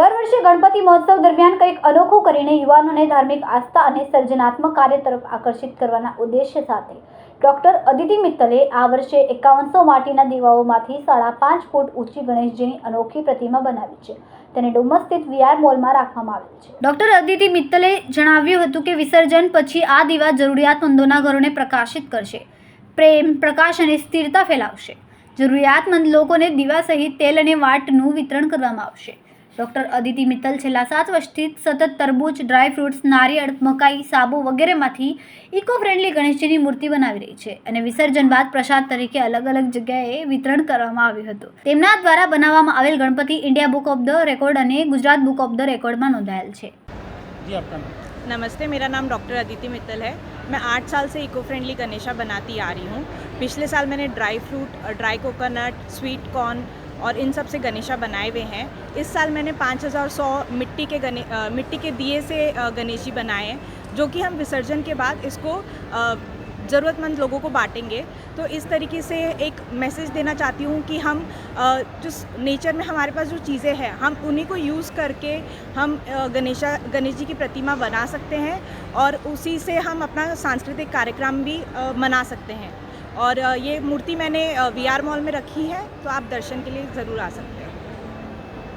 ગણપતિ મહોત્સવ દરમિયાન કંઈક અનોખું કરીને યુવાનોને ધાર્મિક આસ્થા અને સર્જનાત્મક કાર્ય તરફ આકર્ષિત કરવાના ઉદ્દેશ્ય સાથે ડોક્ટર અદિતિ મિત્તલે આ વર્ષે એકાવનસો માટીના દીવાઓમાંથી સાડા પાંચ ફૂટ ઊંચી ગણેશજીની અનોખી પ્રતિમા બનાવી છે. તેને ડુમસ સ્થિત વીઆર મોલમાં રાખવામાં આવેલ છે. ડોક્ટર અદિતિ મિત્તલે જણાવ્યું હતું કે વિસર્જન પછી આ દીવા જરૂરિયાતમંદોના ઘરોને પ્રકાશિત કરશે. પ્રેમ, પ્રકાશ અને સ્થિરતા ફેલાવશે. જરૂરિયાતમંદ લોકોને દીવા સહિત તેલ અને વાટનું વિતરણ કરવામાં આવશે. ડોક્ટર અદિતિ મિત્તલ છેલ્લા સાત વર્ષથી સતત તરબૂચ ડ્રાય ફ્રૂટ્સ નારિયેળ મકાઈ સાબુ વગેરેમાંથી ઇકો ફ્રેન્ડલી ગણેશજીની મૂર્તિ બનાવી રહી છે અને વિસર્જન બાદ પ્રસાદ તરીકે અલગ અલગ જગ્યાએ વિતરણ કરવામાં આવ્યું હતું તેમના દ્વારા બનાવવામાં આવેલ Ganpati India book of the record અને ગુજરાત બુક ઓફ ધ રેકોર્ડમાં નોંધાયેલ છે जी आपका नाम नमस्ते मेरा नाम डॉक्टर अदिति मित्तल है मैं आठ साल से इको फ्रेंडली गणेशा बनाती आ रही हूँ पिछले साल मैंने dry fruit dry coconut sweet corn और इन सबसे गणेशा बनाए हुए हैं। इस साल मैंने पाँच हज़ार सौ मिट्टी के गणे मिट्टी के दिए से गणेश जी बनाए हैं, जो कि हम विसर्जन के बाद इसको ज़रूरतमंद लोगों को बांटेंगे। तो इस तरीके से एक मैसेज देना चाहती हूँ कि हम जो नेचर में हमारे पास जो चीज़ें हैं, हम उन्हीं को यूज़ करके हम गणेशा, गणेश जी की प्रतिमा बना सकते हैं और उसी से हम अपना सांस्कृतिक कार्यक्रम भी मना सकते हैं। और अ, ये मूर्ति मैंने वी आर मॉल में रखी है तो आप दर्शन के लिए ज़रूर आ सकते हैं हैं